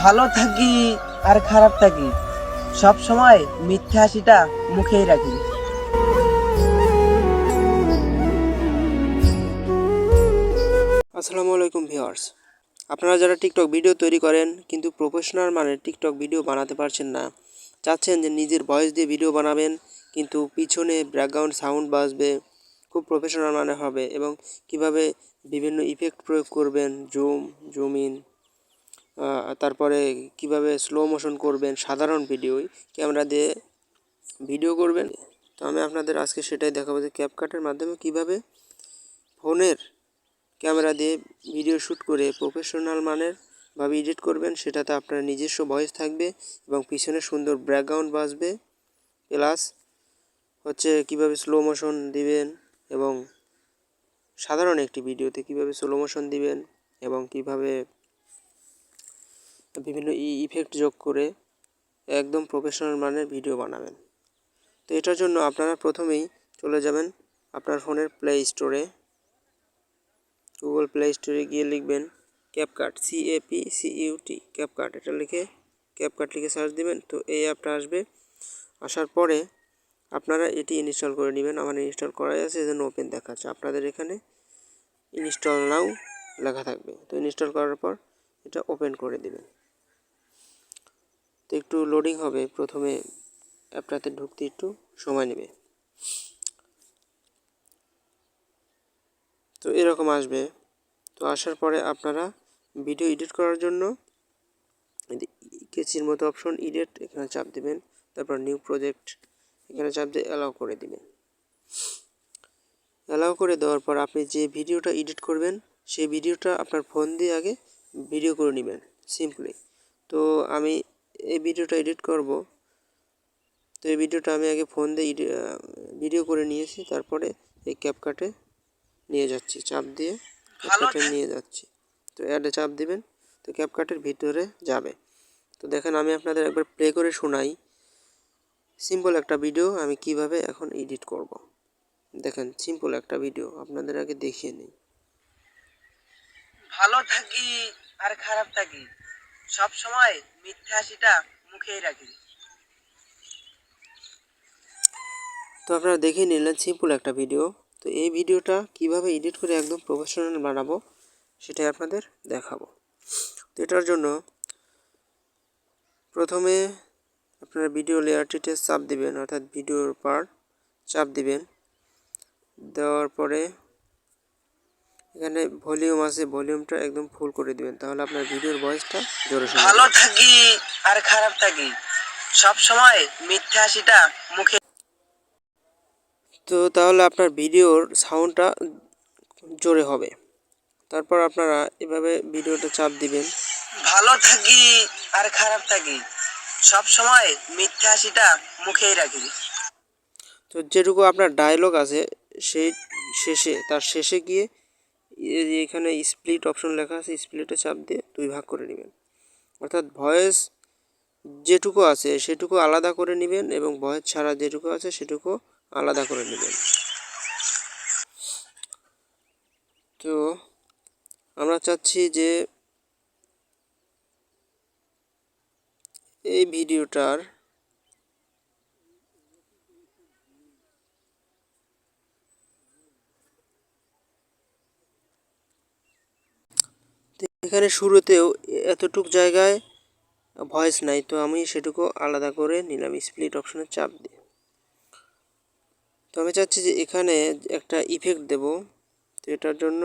ভালো থাকি আর খারাপ থাকি, সব সময় মিথ্যা হাসিটা মুখেই রাখি। আসসালামু আলাইকুম ভিউয়ার্স। আপনারা যারা টিকটক ভিডিও তৈরি করেন, কিন্তু প্রফেশনাল মানে টিকটক ভিডিও বানাতে পারছেন না, চাচ্ছেন যে নিজের ভয়েস দিয়ে ভিডিও বানাবেন, কিন্তু পিছনে ব্যাকগ্রাউন্ড সাউন্ড বাজবে, খুব প্রফেশনাল মানে হবে, এবং কীভাবে বিভিন্ন ইফেক্ট প্রয়োগ করবেন জুম জুম ইন তারপরে কীভাবে স্লো মোশন করবেন, সাধারণ ভিডিওই ক্যামেরা দিয়ে ভিডিও করবেন। তো আমি আপনাদের আজকে সেটাই দেখাবো যে ক্যাপকাটের মাধ্যমে কীভাবে ফোনের ক্যামেরা দিয়ে ভিডিও শ্যুট করে প্রফেশনাল মানের ভাবে এডিট করবেন, সেটাতে আপনার নিজস্ব ভয়েস থাকবে এবং পিছনে সুন্দর ব্যাকগ্রাউন্ড বাজবে। প্লাস হচ্ছে কীভাবে স্লো মোশন দিবেন এবং সাধারণ একটি ভিডিওতে কীভাবে স্লো মোশন দিবেন এবং কীভাবে বিভিন্ন ইফেক্ট যোগ করে একদম প্রফেশনাল মানের ভিডিও বানাবেন। তো এটার জন্য আপনারা প্রথমেই চলে যাবেন আপনার ফোনের প্লে স্টোরে গুগল প্লে স্টোরে গিয়ে লিখবেন CapCut C A P C UT CapCut এটা লিখে ক্যাপকাট লিখে সার্চ দিবেন, তো এই অ্যাপটা আসবে। আসার পরে আপনারা এটি ইনস্টল করে নেবেন। আমার ইনস্টল করাই আছে এজন্য ওপেন দেখাচ্ছে। আপনাদের এখানে ইনস্টল নাও লেখা থাকবে। তো ইনস্টল করার পর এটা ওপেন করে দিবেন। তো একটু লোডিং হবে। প্রথমে অ্যাপটাতে ঢুকতে একটু সময় নেবে। তো এরকম আসবে। তো আসার পরে আপনারা ভিডিও এডিট করার জন্য কেচির মতো অপশন এডিট এখানে চাপ দিবেন। তারপর নিউ প্রজেক্ট এখানে চাপ দিয়ে অ্যালাউ করে দিবেন। অ্যালাউ করে দেওয়ার পর আপনি যে ভিডিওটা এডিট করবেন, সেই ভিডিওটা আপনার ফোন দিয়ে আগে ভিডিও করে নেবেন। সিম্পলি তো আমি এই ভিডিওটা এডিট করব। তো এই ভিডিওটা আমি আগে ফোন দিয়ে ভিডিও করে নিয়েছি তারপরে এই ক্যাপকাটে নিয়ে যাচ্ছি চাপ দিয়ে ক্যাপকাটে নিয়ে যাচ্ছি। তো অ্যাডে চাপ দিবেন তো ক্যাপকাটের ভিতরে যাবে। তো দেখেন আমি আপনাদের একবার প্লে করে শোনাই। সিম্পল একটা ভিডিও আমি কীভাবে এখন এডিট করব। দেখেন সিম্পল একটা ভিডিও আপনাদের আগে দেখিয়ে নিই। ভালো থাকি আর খারাপ থাকি। সব সময় মিথ্যা হাসিটা মুখেই রাখি। তো আপনারা দেখে নিলেন সিম্পল একটা ভিডিও তো এই ভিডিওটা কীভাবে এডিট করে একদম প্রফেশনাল বানাবো, সেটাই আপনাদের দেখাবো। তো এটার জন্য প্রথমে আপনারা ভিডিও লেয়ারটিতে চাপ দিবেন, অর্থাৎ ভিডিওর পার চাপ দিবেন। দেওয়ার পরে এখানে ভলিউম আছে ভলিউমটা একদম ফুল করে দিবেন। তাহলে আপনার ভিডিওর ভয়েসটা জোরে শোনা ভালো থাকি আর খারাপ থাকি। সব সময় মিথ্যা হাসিটা মুখে তো তাহলে আপনার ভিডিওর সাউন্ডটা জোরে হবে। তারপর আপনারা এভাবে ভিডিওটা চাপ দিবেন। ভালো থাকি আর খারাপ থাকি। সব সময় মিথ্যা হাসিটা মুখেই রাখি। তো যেটুকু আপনার ডায়লগ আছে সেই শেষে তার শেষে গিয়ে এখানে স্প্লিট অপশন লেখা আছে স্প্লিটে চাপ দিয়ে দুই ভাগ করে নেবেন। অর্থাৎ ভয়েস যেটুকু আছে সেটুকু আলাদা করে নেবেন এবং ভয়েস ছাড়া যেটুকু আছে সেটুকু আলাদা করে নেবেন। তো আমরা চাচ্ছি যে এই ভিডিওটার এখানে শুরুতেও এতটুক জায়গায় ভয়েস নাই, তো আমি সেটুকু আলাদা করে নিলাম স্প্লিট অপশনে চাপ দিয়ে। তো আমি চাচ্ছি যে এখানে একটা ইফেক্ট দেব, তো এটার জন্য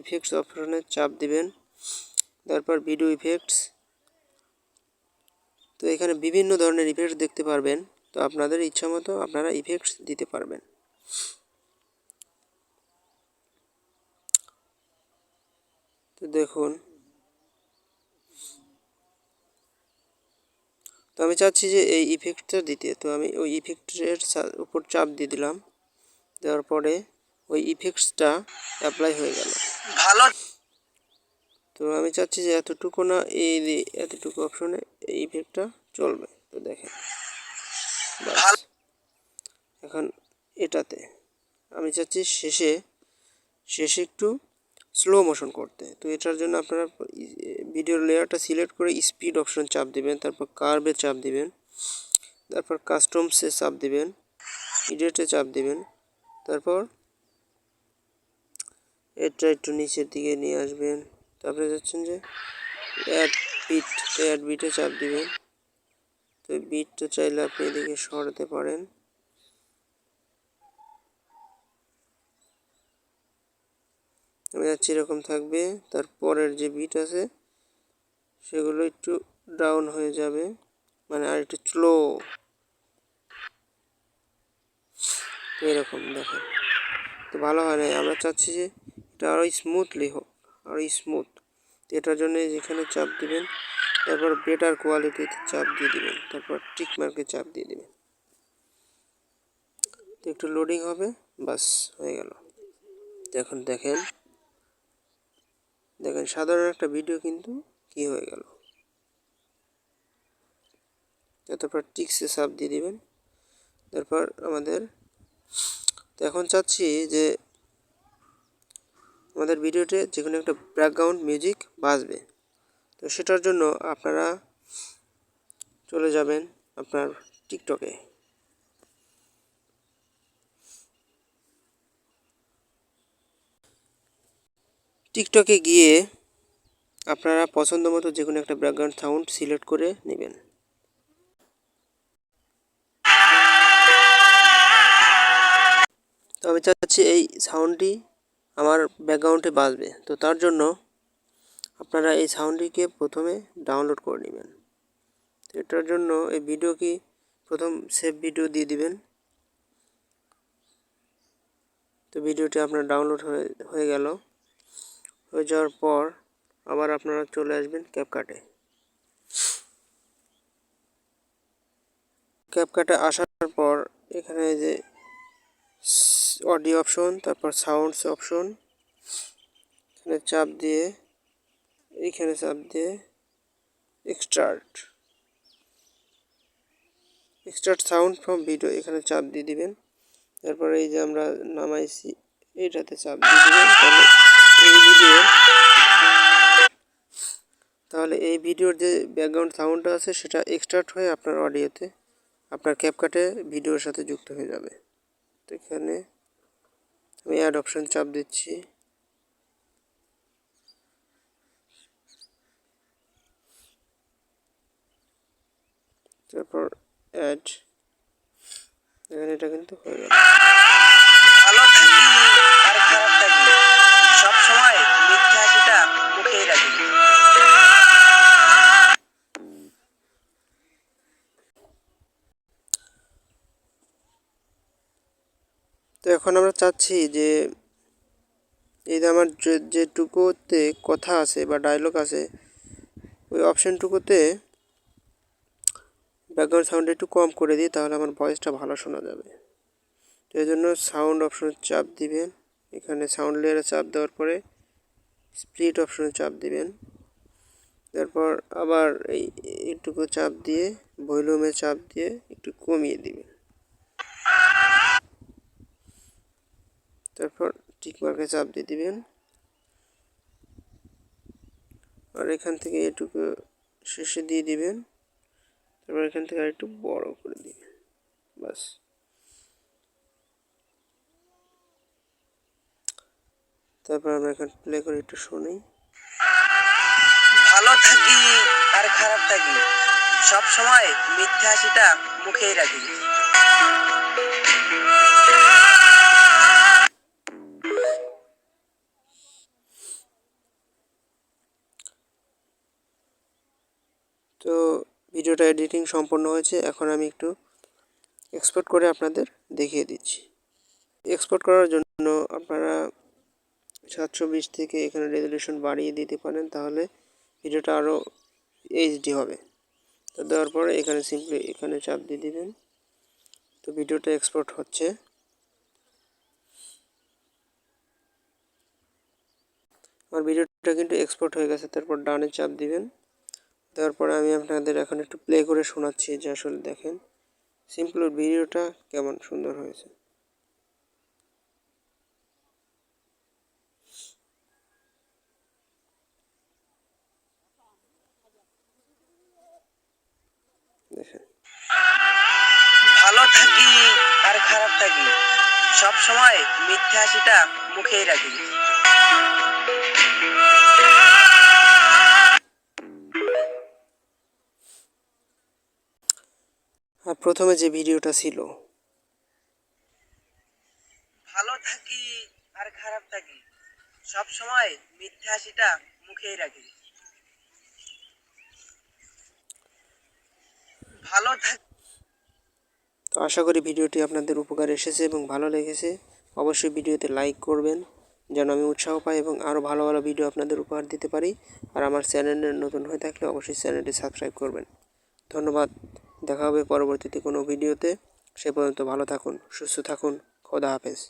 ইফেক্টস অপশনে চাপ দিবেন, তারপর ভিডিও ইফেক্টস তো এখানে বিভিন্ন ধরনের ইফেক্টস দেখতে পারবেন, তো আপনাদের ইচ্ছা মতো আপনারা ইফেক্টস দিতে পারবেন। তো দেখুন। তো আমি চাচ্ছি যে এই ইফেক্টটা দিতে। তো আমি ওই ইফেক্টের উপর চাপ দিয়ে দিলাম। দেওয়ার পরে ওই ইফেক্টসটা অ্যাপ্লাই হয়ে গেল। ভালো। তো আমি চাচ্ছি যে এতটুকু না এই এতটুকু অপশনে এই ইফেক্টটা চলবে। তো দেখেন। এখন এটাতে। আমি চাচ্ছি শেষে শেষে একটু স্লো মোশন করতে। তো এটার জন্য আপনারা ভিডিওর লেয়ারটা সিলেক্ট করে স্পিড অপশন চাপ দিবেন, তারপর কার্ভে চাপ দিবেন, তারপর কাস্টমসে চাপ দিবেন ইডিয়েটে চাপ দিবেন, তারপর এটা একটু নিচের দিকে নিয়ে আসবেন। তারপরে যাচ্ছেন যে অ্যাড বিট অ্যাড বিটে চাপ দিবেন। তো বিটটা চাইলে আপনি এদিকে সরাতে পারেন। আমি যাচ্ছি এরকম থাকবে। তারপরের যে বিট আছে, সেগুলো একটু ডাউন হয়ে যাবে মানে আর একটু স্লো এরকম দেখেন। তো ভালো হয় না আমরা চাচ্ছি যে এটা আরও স্মুথলি হোক আরও স্মুথ এটার জন্য যেখানে চাপ দিবেন, তারপর বেটার কোয়ালিটিতে চাপ দিয়ে দিবেন। তারপর টিক মার্কে চাপ দিয়ে দিবেন। তো একটু লোডিং হবে, বাস হয়ে গেল। এখন দেখেন। দেখেন, সাধারণ একটা ভিডিও কিন্তু কি হয়ে গেল? তারপর টিক্সে চাপ দিয়ে দিবেন। তারপর আমাদের, তো এখন চাচ্ছি যে আমাদের ভিডিওতে যে কোনো একটা ব্যাকগ্রাউন্ড মিউজিক বাজবে। তো সেটার জন্য আপনারা চলে যাবেন আপনার টিকটকে টিকটকে গিয়ে আপনারা পছন্দ মতো যে কোনো একটা ব্যাকগ্রাউন্ড সাউন্ড সিলেক্ট করে নেবেন। তো আমি চাচ্ছি এই সাউন্ডটি আমার ব্যাকগ্রাউন্ডে বাজবে। তো তার জন্য আপনারা এই সাউন্ডটিকে প্রথমে ডাউনলোড করে নেবেন। এটার জন্য এই ভিডিও কি প্রথম সেভ ভিডিও দিয়ে দিবেন। তো ভিডিওটি আপনার ডাউনলোড হয়ে হয়ে গেল। হয়ে যাওয়ার পর আবার আপনারা চলে আসবেন ক্যাপকাটে ক্যাপকাটে আসার পর এখানে যে অডিও অপশন তারপর সাউন্ডস অপশন এখানে চাপ দিয়ে এইখানে চাপ দিয়ে extract extract sound from video এখানে চাপ দিয়ে দিবেন। তারপরে এই যে আমরা নামাইছি এইটাতে চাপ দিয়ে দিবেন, তাহলে এই ভিডিও তাহলে এই ভিডিওর যে ব্যাকগ্রাউন্ড সাউন্ডটা আছে, সেটা এক্সট্রাক্ট হয়ে আপনার অডিওতে আপনার ক্যাপকাটে ভিডিওর সাথে যুক্ত হয়ে যাবে। তো এখানে আমি অ্যাড অপশন চাপ দিচ্ছি। তারপর অ্যাড এখানে এটা কিন্তু হয়ে গেল চাচ্ছি যে এই যে আমার যে, যেটুকুতে কথা আছে বা ডায়লগ আছে, ওই অপশানটুকুতে ব্যাকগ্রাউন্ড সাউন্ড একটু কম করে দিই তাহলে আমার ভয়েসটা ভালো শোনা যাবে। তো এই জন্য সাউন্ড অপশনে চাপ দিবেন। এখানে সাউন্ড লেয়ারে চাপ দেওয়ার পরে স্প্লিট অপশনে চাপ দিবেন। তারপর আবার এই একটুকু চাপ দিয়ে ভলিউমে চাপ দিয়ে একটু কমিয়ে দিবেন। তারপর টিক মার্কে চাপ দিয়ে দিবেন। আর এখান থেকে এটুকু শেষে দিয়ে দিবেন। তারপর এখান থেকে আর একটু বড় করে দিবেন। বাস। তারপর আমরা এখানে প্লে করে একটু শুনি। ভালো থাকি আর খারাপ থাকি। সব সময় মিথ্যা হাসিটা মুখেই রাখি। তো ভিডিওটা এডিটিং সম্পন্ন হয়েছে। এখন আমি একটু এক্সপোর্ট করে আপনাদের দেখিয়ে দিচ্ছি। এক্সপোর্ট করার জন্য আপনারা সাতশো বিশ থেকে এখানে রেজলিউশন বাড়িয়ে দিতে পারেন, তাহলে ভিডিওটা আরও এইচডি হবে। তো দেওয়ার পরে এখানে সিম্পলি এখানে চাপ দিয়ে দিবেন। তো ভিডিওটা এক্সপোর্ট হচ্ছে। আমার ভিডিওটা কিন্তু এক্সপোর্ট হয়ে গেছে, তারপর ডানে চাপ দিবেন। তারপরে আমি আপনাদের এখন একটু প্লে করে শোনাচ্ছি যে আসলে দেখেন সিম্পল ভিডিওটা কেমন সুন্দর হয়েছে। ভালো থাকি আর খারাপ থাকি, সব সময় মিথ্যা হাসিটা মুখেই রাখি। আর প্রথমে যে ভিডিওটা ছিল। ভালো থাকি আর খারাপ থাকি সব সময় মিথ্যা হাসিটা মুখেই রাখি। ভালো থাকি তো আশা করি ভিডিওটি আপনাদের উপকার এসেছে এবং ভালো লেগেছে। অবশ্যই ভিডিওতে লাইক করবেন যেন আমি উৎসাহ পাই এবং আরও ভালো ভালো ভিডিও আপনাদের উপহার দিতে পারি। আর আমার চ্যানেলে নতুন হয়ে থাকলে অবশ্যই চ্যানেলটি সাবস্ক্রাইব করবেন। ধন্যবাদ। দেখা হবে পরবর্তীতে কোনো ভিডিওতে। সে পর্যন্ত ভালো থাকুন সুস্থ থাকুন খোদা হাফেজ।